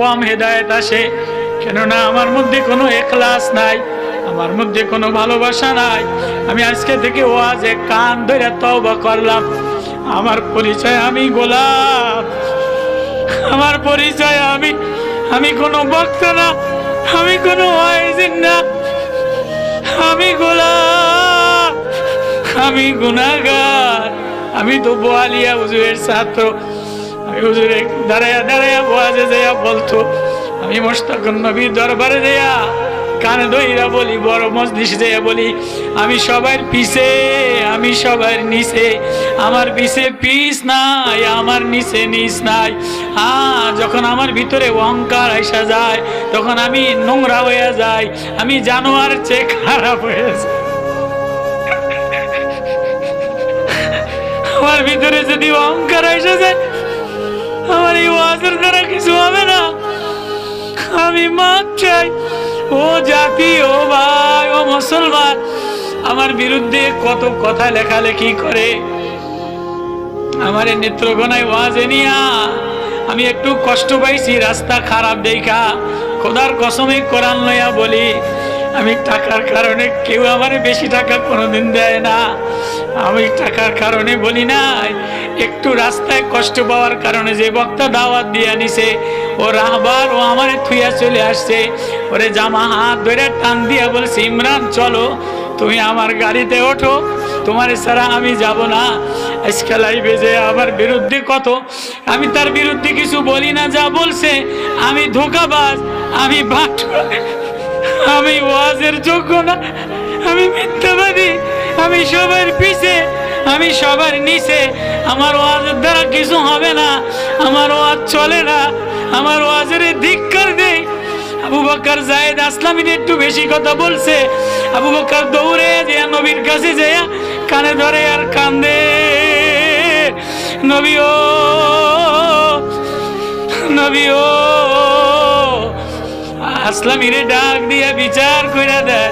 কম হেদায়েত আসে, কেননা আমার মধ্যে কোনো এখলাস নাই, আমার মধ্যে কোনো ভালোবাসা নাই। আমি আজকে থেকে ওয়াজে কান ধরে তওবা করলাম। আমার পরিচয় আমি গোলাপ আমার পরিচয় আমি আমি কোনো বক্ত না, আমি কোনো ওয়াইজিন না। আমি গোলাপ আমি গুনাগার আমি তো বোয়ালিয়া হুজুরের ছাত্র। হুজুরে দাঁড়াইয়া দাঁড়াইয়া বোয়াজে যাইয়া বলতো, আমি মোস্তাকুর নবীর দরবারে যাইয়া কানে দইরা বলি, বড় মসজিদ যাইয়া বলি, আমি সবার পিছে, আমি সবার নিচে, আমার পিছে পিস নাই, আমার নিচে নিচ নাই। হ্যাঁ যখন আমার ভিতরে অহংকার আইসা যায়, তখন আমি নোংরা হয়ে যাই, আমি জানোয়ার চেয়ে খারাপ হয়ে যাই। আমার ভিতরে যদি অহংকার এসে যায় আমার এই ওয়াজের দ্বারা কিছু হবে না। আমি মাপ চাই। ও জাতি, ও ভাই, ও মুসলমান, আমার বিরুদ্ধে কত কথা লেখালেখি করে। আমার এই নেত্রগোনায় ওয়াজে নিয়া আমি একটু কষ্ট পাইছি, রাস্তা খারাপ দেখা। খোদার কসমে কোরআন লইয়া বলি, আমি টাকার কারণে কেউ আমার বেশি টাকা কোনোদিন দেয় না। আমি টাকার কারণে বলি নাই একটু রাস্তায় কষ্ট পাওয়ার কারণে যে বক্তা দাওয়াত দিয়ে নিছে ও রাহবার, ও আমারে থুইয়া চলে আসছে। ওরে জামা হাত ধরে টান দিয়া বলছে, ইমরান, চলো, তুমি আমার গাড়িতে ওঠো, তোমার ছাড়া আমি যাব না। আজকে লাইভে যে আমার বিরুদ্ধে কত, আমি তার বিরুদ্ধে কিছু বলি না, যা বলছে, আমি ধোকাবাজ, আমি বাট আমি ওয়াজের যোগ্য না, আমি মিথ্যাবাদী, আমি সবার পিছে আমি সবার নিচে, আমার ওয়াজের দ্বারা কিছু হবে না, আমার ওয়াজ চলে না, আমার ওয়াজের ধিক্কার দেয় আবু বকর জায়েদ আসলামিন একটু বেশি কথা বলছে, আবু বকর দৌড়ে যে নবীর কাছে যেয়া কানে ধরে আর কান্দে। নবী ও নবী ও আসলামিরে ডাক দিয়ে বিচার করে দেয়,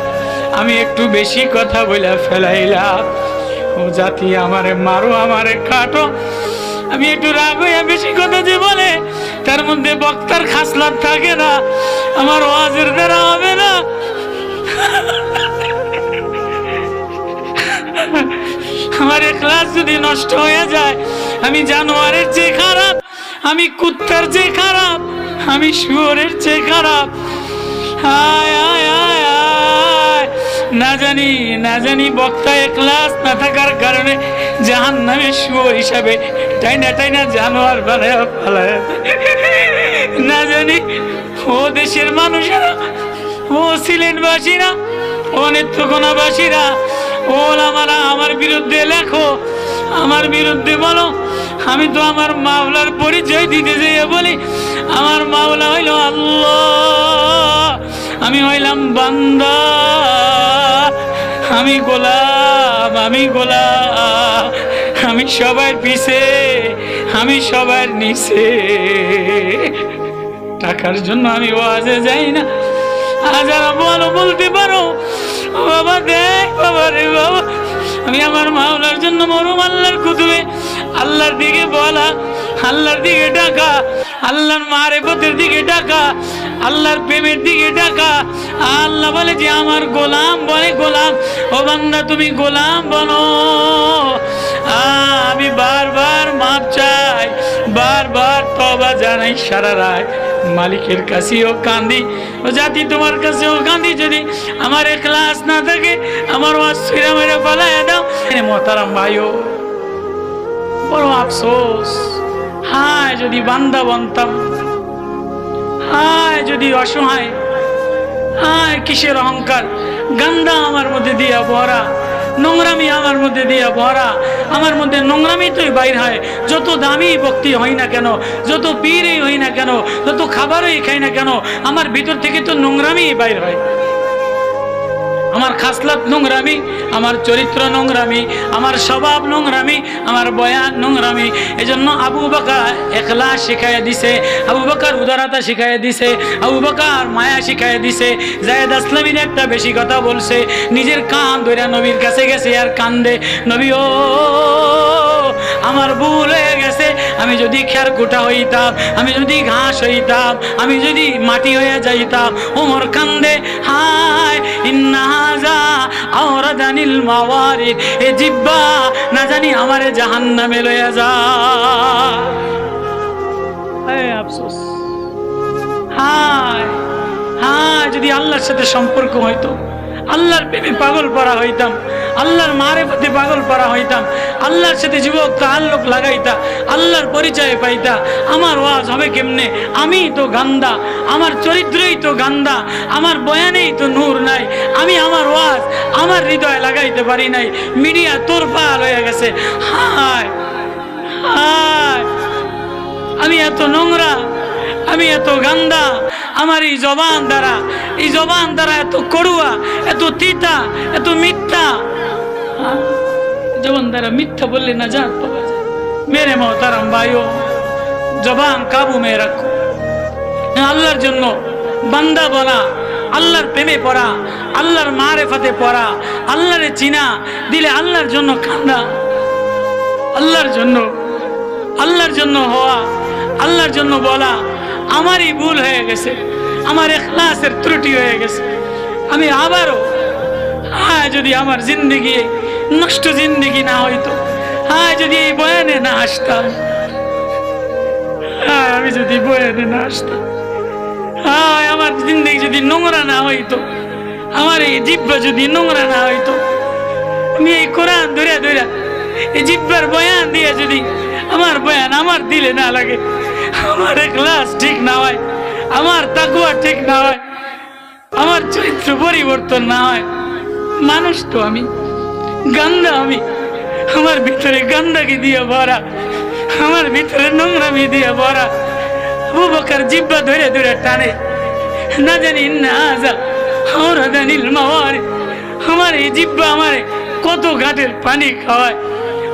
আমি একটু বেশি কথা বলে ফেলাইলাম। ও জাতি আমারে মারো, আমারে কাটো আমি একটু রাগ হইয়া বেশি কথা যে বলে, তার মধ্যে বক্তার খাসলাত থাকে না, আমার ওয়াজের হবে না। আমার ক্লাস যদি নষ্ট হয়ে যায়, আমি জানোয়ারের চেয়ে খারাপ, আমি কুত্তার চেয়ে খারাপ, আমি শুয়োরের চেয়ে খারাপ। হায় হায় না জানি না জানি বক্তা ক্লাস না থাকার কারণে জাহান নামে শুয়োর হিসাবে টাইনা টাইনা জানোয়ার বানায় পালায় না জানি, ও দেশের মানুষেরা, ও সিলেটবাসীরা, ও নেত্রকোনাবাসীরা, ও আমারা আমার বিরুদ্ধে লেখো, আমার বিরুদ্ধে বলো, আমি তো আমার মাওলার পরিচয় দিতে যেয়ে বলি, আমার মাওলা হইল আল্লাহ। আমি হইলাম বান্দা। আমি গোলাম আমি গোলাম। আমি সবার পিছে, আমি সবার নিচে। টাকার জন্য আমি ওয়াজে যাই না। হাজারা বলো, বলতে পারো। বাবা দেখ, বাবা রে বাবা। আমি আমার মাওলার জন্য মরুম আল্লাহর কুতুবে আল্লাহর দিকে বলা, আল্লাহর দিকে ডাকা, আল্লাহর মারেফতের দিকে ডাকা। আল্লাহর প্রেমের দিকে ডাকা। আল্লাহ বলে যে, আমার গোলাম বলে গোলাম। ও বান্দা, তুমি গোলাম বলো। আমি বারবার মাপ চাই, বারবার তবা জানাই সারা রায় মালিকের কাছেও কান্দি, ও জাতি তোমার কাছেও কান্দি। যদি আমার ক্লাস না থাকে, আমার অশ্বিরা মেরে পালায় দাও। মতারাম ভাইও, বড় আফসোস। হায়, যদি বান্দা বনতাম হায়, যদি অসহায় আয় কিসের অহংকার? গান্দা আমার মধ্যে দিয়া ভরা নোংরামি আমার মধ্যে দিয়া ভরা আমার মধ্যে নোংরামি তোই বাইর হয়। যত দামি ভক্তি হই না কেন, যত পীরই হই না কেন, যত খাবারই খাই না কেন, আমার ভিতর থেকে তো নোংরামি বাইর হয়। আমার খাসলাত নোংরামি, আমার চরিত্র নোংরামি, আমার স্বভাব নোংরামি, আমার বয়ান নোংরামি। এজন্য আবু বাকার একলা শিখাইয়া দিছে, আবু বাকার উদারতা শিখাইয়া দিছে, আবু বাকার মায়া শিখাইয়া দিছে। জায়দ আসলামিন একটা বেশি কথা বলছে, নিজের কান ধরে নবীর কাছে গেছে আর কান্দে, নবী ও, আমার ভুল হয়ে গেছে, আমি যদি খের কুটা হইতাম, আমি যদি ঘাস হইতাম, আমি যদি মাটি হয়ে যাইতাম, ওমর কান্দে, হায় আওরাদানিল মাওয়ারি এ জিব্বা, না জানি আমারে জাহান্নামে লইয়া যা। আফসোস। হায় হায়, যদি আল্লাহর সাথে সম্পর্ক হইতো। আল্লাহর প্রেমে পাগল পড়া হইতাম, আল্লাহর মারে পথে পাগল পড়া হইতাম, আল্লাহর সাথে যুবক তাল্লুক লাগাইতা, আল্লাহর পরিচয় পাইতা, আমার ওয়াজ হবে কেমনে? আমি তো গান্দা, আমার চরিত্রই তো গান্দা, আমার বয়ানেই তো নূর নাই, আমি আমার ওয়াজ, আমার হৃদয় লাগাইতে পারি নাই, মিডিয়া তোর পাল হয়ে গেছে। হায় হায়, আমি এত নোংরা আমি এত গান্দা, আমার এই জবান দ্বারা, এই জবান দ্বারা এত করুয়া এত তিতা, এত মিথ্যা? জবান দ্বারা মিথ্যা বললে না যা পাওয়া যায়। মেরে মহতারাম ভাইও, জবান কাবু মেয়ে রাখো। আল্লাহর জন্য বান্দা বলা, আল্লাহর প্রেমে পড়া, আল্লাহর মারেফাতে পড়া, আল্লাহরে চিনা, দিলে আল্লাহর জন্য কান্দা আল্লাহর জন্য আল্লাহর জন্য হওয়া, আল্লাহর জন্য বলা আমারই ভুল হয়ে গেছে। আমার এখলাসের ত্রুটি হয়ে গেছে। আমি আবারও হ্যাঁ যদি আমার জিন্দগি নষ্ট জিন্দগি না হইতো হ্যাঁ যদি এই বয়ানে না আসতাম হ্যাঁ আমি যদি বয়ানে না আসতাম হ্যাঁ আমার জিন্দগি যদি নোংরা না হইতো, আমার এই জিব্বা যদি নোংরা না হইতো, আমি এই কোরআন ধরে ধরে, এই জিব্বার বয়ান দিয়ে যদি আমার বয়ান আমার দিলে না লাগে আমার ক্লাস ঠিক না হয়, আমার তাকুয়া ঠিক না হয়, আমার চরিত্র পরিবর্তন না হয়। মানুষ তো আমি, গান্দা আমি, আমার ভিতরে গান্দাকে দিয়ে ভরা, আমার ভিতরে নোংরামি দিয়ে ভরা। আবু বকর জিব্বা ধরে ধরে টানে, না জানি না যা আমরা জানিল মাওয়ারে, আমার এই জিব্বা আমার কত ঘাটের পানি খাওয়ায়।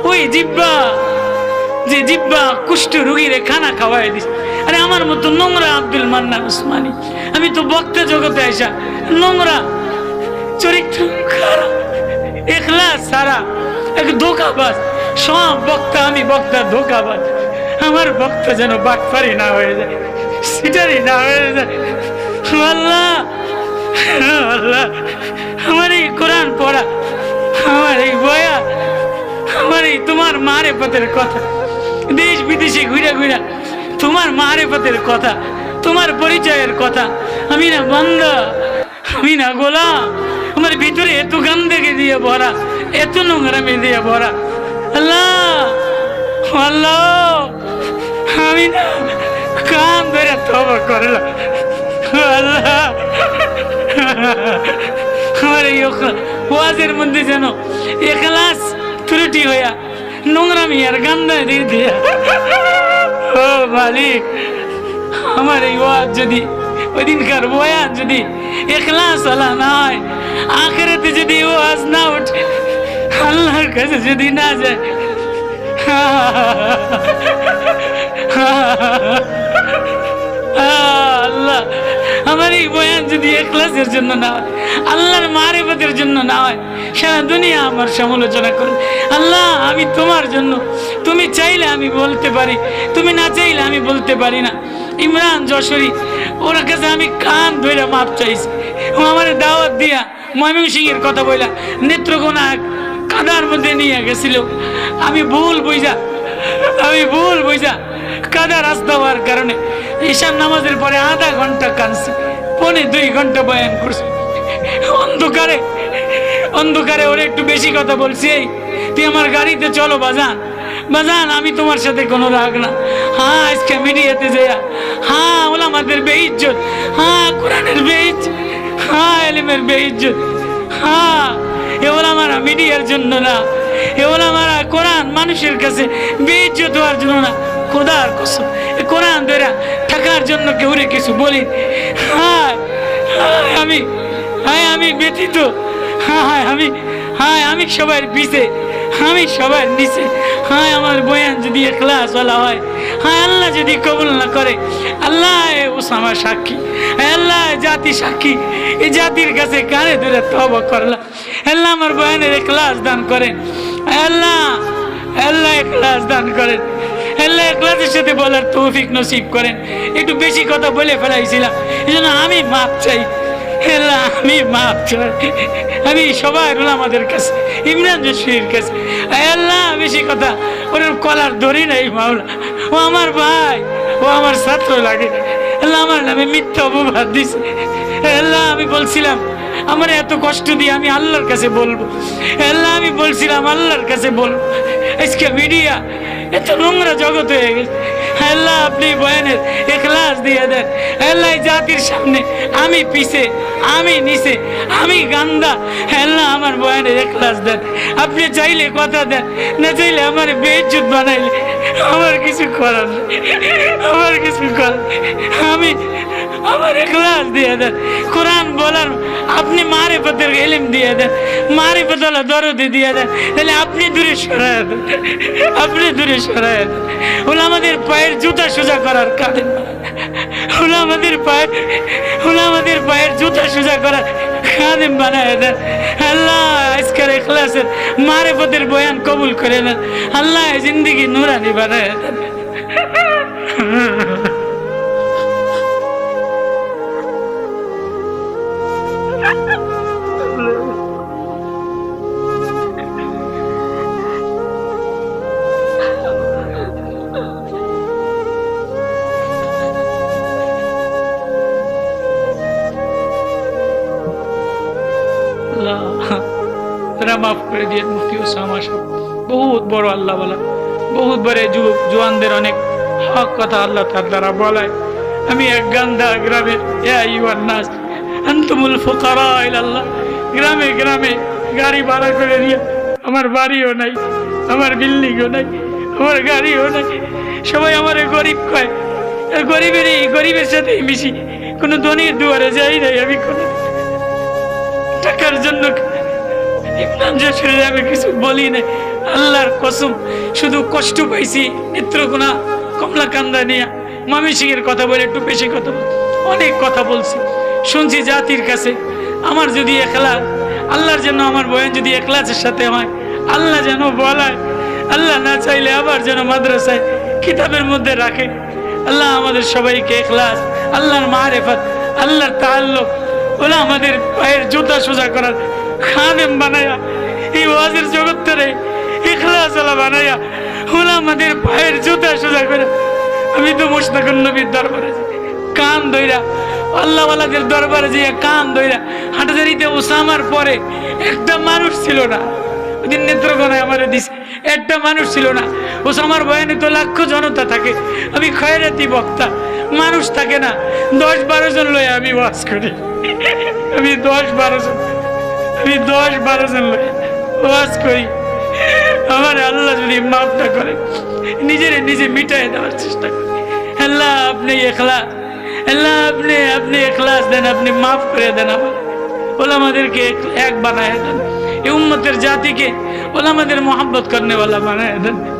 ওই জিব্বা যে জিব্বা কুষ্ঠ রুগীরে খানা খাওয়াই দিস আরে আমার মতো নোংরা আব্দুল মান্নান উসমানী, আমি তো বক্তা জগতে আসা নোংরা চরিত্র খারাপ সারা, এক ধোকাবাজ, সব বক্তা আমি, বক্তা ধোকাবাজ। আমার বক্তা যেন বাটপারি না হয়ে যায়, সিটারি না হয়ে যায়। আল্লাহ আল্লাহ, আমার এই কোরআন পড়া, আমার এই বয়া, আমার এই তোমার মারে পথের কথা। দেশ বিদেশে ঘুরে ঘুরে। তোমার মারে পথের কথা, তোমার পরিচয়ের কথা। আমি না বন্ধ, আমি না গোলাম। আমার ভিতরে এত গান্ধেকে দিয়ে ভরা, এত নোংরামি দিয়ে ভরা। আল্লাহ আল্লাহ, আমি না কান ধরে তবা করলাম। আল্লাহ, আমার এই ওয়াজের মধ্যে যেন এখলাস ত্রুটি হইয়া নোংরামি আর গান্দা দিয়ে দিয়া। ও মালিক, আমার এই ওয়াজ যদি, ওইদিনকার বয়ান যদি এখলাস আলা না হয়, আখেরাতে যদি ওয়াজ না ওঠে, আল্লাহর কাছে যদি না যায়। আল্লাহ আমার এই বয়ান যদি এখলাসের জন্য না হয়, আল্লাহর মারেফতের জন্য না হয়, সারা দুনিয়া আমার সমালোচনা করে। আল্লাহ, আমি তোমার জন্য, তুমি চাইলে আমি বলতে পারি, তুমি না চাইলে আমি বলতে পারি না। ইমরান যশোরী, ওর কাছে আমি কান ধরে মাপ চাইছি। ও আমার দাওয়াত দিয়া ময়মনসিংহের কথা বইলা নেত্রকোনা কাদার মধ্যে নিয়ে গেছিল। আমি ভুল বুঝা, আমি ভুল বুঝা কাদা রাস্তা হওয়ার কারণে ঈশান নামাজের পরে আধা ঘণ্টা কানছে পনে দুই ঘণ্টা বয়ান করছে। অন্ধকারে অন্ধকারে ওরে একটু বেশি কথা বলছি, এই, তুই আমার গাড়িতে চলো বাজান। বাজান, আমি তোমার সাথে কোনো রাগ না। হ্যাঁ আজকে মিডিয়াতে যাইয়া হ্যাঁ ওলামাদের বেইজ্জত হ্যাঁ কোরআনের বেইজ্জত হ্যাঁ এলিমের বেইজ্জত হ্যাঁ এ ওলামারা মিডিয়ার জন্য না। এ ওলামারা কোরআন মানুষের কাছে বেইজ্জত হওয়ার জন্য না। খোদার কসম কোরআন ধরে থাকার জন্য কেউ রে কিছু বলি হ্যাঁ আমি হ্যাঁ আমি ব্যথিত হ্যাঁ আমি হ্যাঁ আমি সবার পিছে, আমি সবার নিচে। হ্যাঁ আমার বয়ান যদি ক্লাস বলা হয় হ্যাঁ আল্লাহ যদি কবুল না করে, আল্লাহ ওসামা সাক্ষী আল্লাহ জাতি সাক্ষী এই জাতির কাছে কানে ধরে তব করলাম আল্লাহ আমার বয়ানের ক্লাস দান করেন। আল্লাহ আল্লাহ ক্লাস দান করেন। আল্লাহ ক্লাসের সাথে বলার তৌফিক নসিব করেন। একটু বেশি কথা বলে ফেলাইছিলাম। এই জন্য আমি মাপ চাই। আল্লাহ, আমি মাপ চাই। আমি সবাই আমাদের কাছে, ইমরান জসির কাছে। আল্লাহ, বেশি কথা। ওর কলার ধরি নাই মাওলা। ও আমার ভাই, ও আমার ছাত্র লাগে। আল্লাহ আমার নামে মিথ্যা অপবাদ দিছে। আল্লাহ, আমি বলছিলাম, আমার এত কষ্ট দিয়ে আমি আল্লাহর কাছে বলব। আল্লাহ, আমি বলছিলাম, আল্লাহর কাছে বলব। আজকে মিডিয়া এত নোংরা জগৎ হয়ে গেছে আল্লাহ আপনি বয়ানের এখলাস দিয়ে দেন। আল্লাহ জাতির সামনে আমি পিছে, আমি নিচে, আমি গান্দা, আল্লাহ আমার বয়ানের এখলাস দেন। আপনি চাইলে কথা দেন, না চাইলে আমার বেজুত বানাইলে। আমার কিছু করার। আমার কিছু করার আমি আমার এখলাস দিয়ে দেন। কোরআন বলার আপনি মারে পথের এলিম দিয়ে দেন মারে পথলা দরদে দিয়ে দেন, তাহলে আপনি দূরে সরায় দেন, আপনি দূরে সরায় দেন। ওলা আমাদের পায়ের জুতা সোজা করার কাঁদেন ওলা আমাদের পায়ের ওলা আমাদের পায়ের জুতা সোজা করার খাদেম বানায় দেন। আল্লাহ, আজকের এখলাসের মারে পথের বয়ান কবুল করে নেন। আল্লাহ, জিন্দিগি নুরানি বানায় দেন। তারা মাফ করে দিয়ে মুফতি ওসামা সব বহুত বড় আল্লাহ বলা। বহুত বড় যুবক, জোয়ানদের অনেক হক কথা আল্লাহ তার দ্বারা বলায়। আমি এক গান্দা গ্রামের নাস, আনতুমুল ফুকারা ইলাল্লাহ, গ্রামে গ্রামে গাড়ি ভাড়া করে নিয়ে আমার বাড়িও নাই, আমার বিল্ডিংও নাই, আমার গাড়িও নাই। সবাই আমার গরিব কয়। গরিবের গরিবেরই, গরিবের সাথেই মিশি। কোনো ধনির দুয়ারে যাই নাই আমি কোনো। টাকার জন্য কিছু আল্লাহর শুধু কষ্ট মামি সিংয়ের কথা বলে একটু বেশি কথা অনেক কথা বলছি, শুনছি জাতির কাছে, আমার যদি একলা আল্লাহর জন্য আমার বয়ান যদি একলাসের সাথে হয়, আল্লাহ যেন বলায়, আল্লাহ না চাইলে আবার যেন মাদ্রাসায় কিতাবের মধ্যে রাখে, আল্লাহ আমাদের সবাইকে এখলাস, আল্লাহর মারেফত, আল্লাহর তাল্লুক ওলা আমাদের পায়ের জুতা সোজা করার খাদেম বানায়া, এই ওয়াজের জগৎটারে ইখলাস আলা বানায়া ওলা আমাদের পায়ের জুতা সোজা করে আমি তো মুশতাকুন নবীর দরবারে। কান দইরা আল্লাহওয়ালাদের দরবারে যে কান দইরা হাটাজারিতে ওসামার পরে একটা মানুষ ছিল না। ওদিন নেত্রকোনায় আমার দিছে, একটা মানুষ ছিল না। ওসামার বয়ানে তো লাখ জনতা থাকে, আমি খয়রাতি বক্তা, মানুষ থাকে না। দশ বারো জন লয়ে আমি ওয়াজ করি। আমি দশ বারো জন। আমি দশ বারো জন ওয়াজ করি। আমার আল্লাহ যদি মাফ না করে, নিজের নিজে মিটাই দেওয়ার চেষ্টা করি। আল্লাহ আপনি এখলা আল্লাহ আপনি আপনি এখলাস দেন, আপনি মাফ করে দেন আমার ওলা আমাদেরকে এক- বানায় দেন। এই উম্মতের জাতিকে ওলা আমাদের মোহাম্মত করনেওয়ালা বানায় দেন।